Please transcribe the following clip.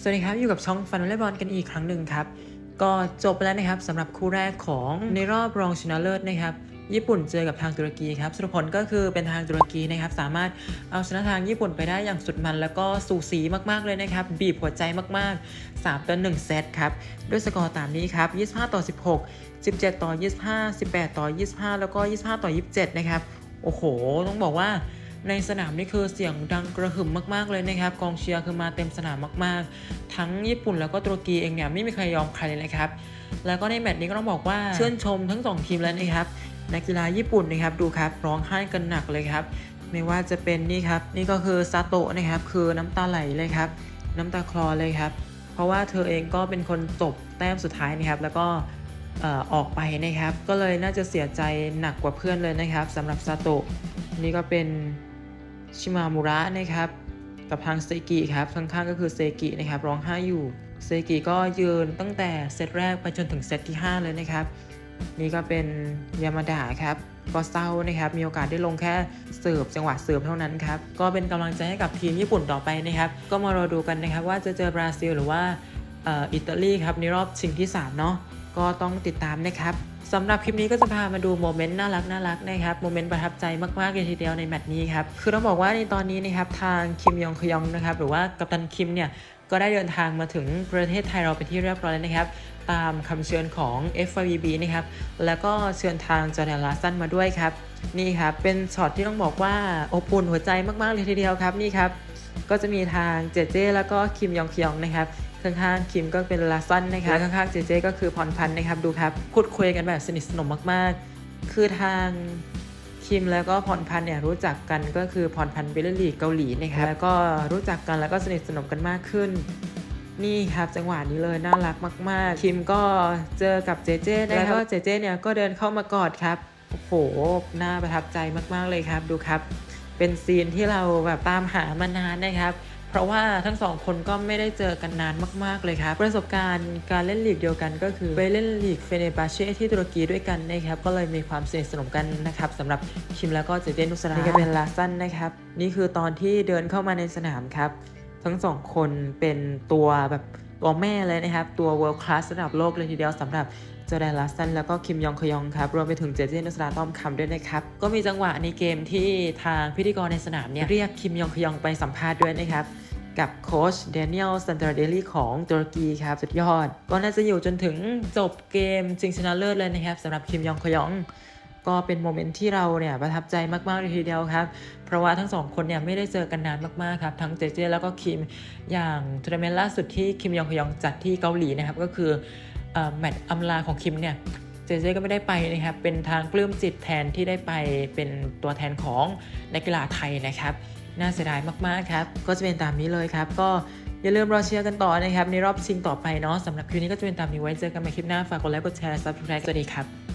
สวัสดีครับ อยู่กับช่องฟันวอลเลย์บอลกันอีกครั้งหนึ่งครับ ก็จบไปแล้วนะครับสำหรับคู่แรกของในรอบรองชนะเลิศนะครับ ญี่ปุ่นเจอกับทางตุรกีครับสรุปผลก็คือเป็นทางตุรกีนะครับ สามารถเอาชนะทางญี่ปุ่นไปได้อย่างสุดมัน แล้วก็สูสีมากๆเลยนะครับ บีบหัวใจมากๆ3ต่อ1เซตครับ ด้วยสกอร์ตามนี้ครับ 25 ต่อ 16 17 ต่อ 25 18 ต่อ 25 แล้วก็ 25 ต่อ 27 นะครับ โอ้โห ต้องบอกว่า ในสนามนี่คือเสียงดังกระหึ่มมากๆเลยนะครับ กองเชียร์คือมาเต็มสนามมากๆ ทั้งญี่ปุ่นแล้วก็ตุรกีเองเนี่ยไม่มีใครยอมใครเลยนะครับ แล้วก็ในแมตช์นี้ก็ต้องบอกว่าเชื่นชมทั้งสองทีมแล้วนะครับนักกีฬาญี่ปุ่นนะครับดูครับร้องไห้กันหนักเลยครับ ไม่ว่าจะเป็นนี่ครับ นี่ก็คือซาโตะนะครับ คือน้ำตาไหลเลยครับ น้ำตาคลอเลยครับ เพราะว่าเธอเองก็เป็นคนจบแต้มสุดท้ายนะครับ แล้วก็ออออกไปนะครับ ก็เลยน่าจะเสียใจหนักกว่าเพื่อนเลยนะครับสำหรับซาโตะนี่ก็เป็น ชิมามุระนะครับกับทางเซกิครับข้างๆก็คือเซกินะครับร้องไห้อยู่เซกิก็ยืนตั้งแต่เซตแรกไปจนถึงเซตที่ 5 เลยนะครับ นี่ก็เป็นยามาดาครับก็เศร้านะครับมีโอกาสได้ลงแค่เสิร์ฟจังหวะเสิร์ฟเท่านั้นครับก็เป็นกำลังใจให้กับทีมญี่ปุ่นต่อไปนะครับก็มารอดูกันนะครับว่าจะเจอบราซิลหรือว่าอิตาลีครับในรอบชิงที่3เนาะก็ต้องติดตามนะครับ สำหรับคลิปนี้ก็จะพามาดูโมเมนต์น่ารักน่ารักนะครับโมเมนต์ประทับใจมากๆเลยทีเดียวในแมตช์นี้ครับคือต้องบอกว่าในตอนนี้นะครับทางคิมยองคยองนะครับหรือว่ากัปตันคิมเนี่ยก็ได้เดินทางมาถึงประเทศไทยเราเป็นที่เรียบร้อยแล้วนะครับ ตามคำเชิญของ FIVB นะครับ แล้วก็เชิญทางจอร์แดนลาสันมาด้วยครับ นี่ครับ เป็นช็อตที่ต้องบอกว่าอบอุ่นหัวใจมาก ๆ เลยทีเดียวครับ นี่ครับ ก็จะมีทางเจเจแล้วก็คิมยองคยองนะครับ ข้างๆคิมก็เป็นลาซันนะครับและข้างๆเจเจก็คือพรพันธ์นะครับดูครับพูดคุยกันแบบสนิทสนมมากๆ คือทางคิมแล้วก็พรพันธ์เนี่ยรู้จักกันก็คือพรพันธ์เบลเลอร์ลีกเกาหลีนะครับแล้วก็รู้จักกันแล้วก็สนิทสนมกันมากขึ้น นี่ครับจังหวะนี้เลยน่ารักมาก ๆ คิมก็เจอกับเจเจนะครับแล้วก็เจเจเนี่ยก็เดินเข้ามากอดครับโอ้โหน่าประทับใจมาก ๆเลยครับดูครับ เป็นซีนที่เราแบบตามหามานานนะครับ เพราะว่าทั้งสองคนก็ไม่ได้เจอกันนานมาก ๆ เลยครับ ประสบการณ์การเล่นลีกเดียวกันก็คือไปเล่นลีกเฟเนบาเช่ที่ตุรกีด้วยกันนะครับ ก็เลยมีความสนิทสนมกันนะครับสำหรับคิมแล้วก็เจเจนุสรานี่ก็เป็นลาซันนะครับ นี่คือตอนที่เดินเข้ามาในสนามครับ ทั้งสองคนเป็นตัวแบบตัวแม่เลยนะครับ ตัว world class ระดับโลกเลยทีเดียวสำหรับ จอแดนลัสตันแล้วก็คิมยองคยองครับ รวมไปถึงเจเจนุสราต้อมคำด้วยนะครับ ก็มีจังหวะในเกมที่ทางพิธีกรในสนามเนี่ยเรียกคิมยองคยองไปสัมภาษณ์ด้วยนะครับกับโค้ชเดนิเอลซันตราเดลี่ของตุรกีครับ สุดยอด ก็น่าจะอยู่จนถึงจบเกมชิงชนะเลิศเลยนะครับสำหรับคิมยองคยอง ก็เป็นโมเมนต์ที่เราเนี่ยประทับใจมากๆเลยทีเดียวครับ เพราะว่าทั้งสองคนเนี่ยไม่ได้เจอกันนานมากๆครับ ทั้งเจเจแล้วก็คิมอย่างทัวร์นาเมนต์ล่าสุดที่คิมยองคยองจัดที่เกาหลีนะครับ ก็คือ แมตช์อำลาของคิมเนี่ยเจเจก็ไม่ได้ไปนะครับ เป็นทางปลื้มจิตแทนที่ได้ไปเป็นตัวแทนของนักกีฬาไทยนะครับ น่าเสียดายมากๆครับ ก็จะเป็นตามนี้เลยครับ ก็อย่าลืมรอเชียร์กันต่อนะครับ ในรอบชิงต่อไปเนาะสำหรับคลิปนี้ก็จะเป็นตามนี้ไว้เจอกันใหม่คลิปหน้า ฝากกดไลค์ กดแชร์ซับสไครต์สวัสดีครับ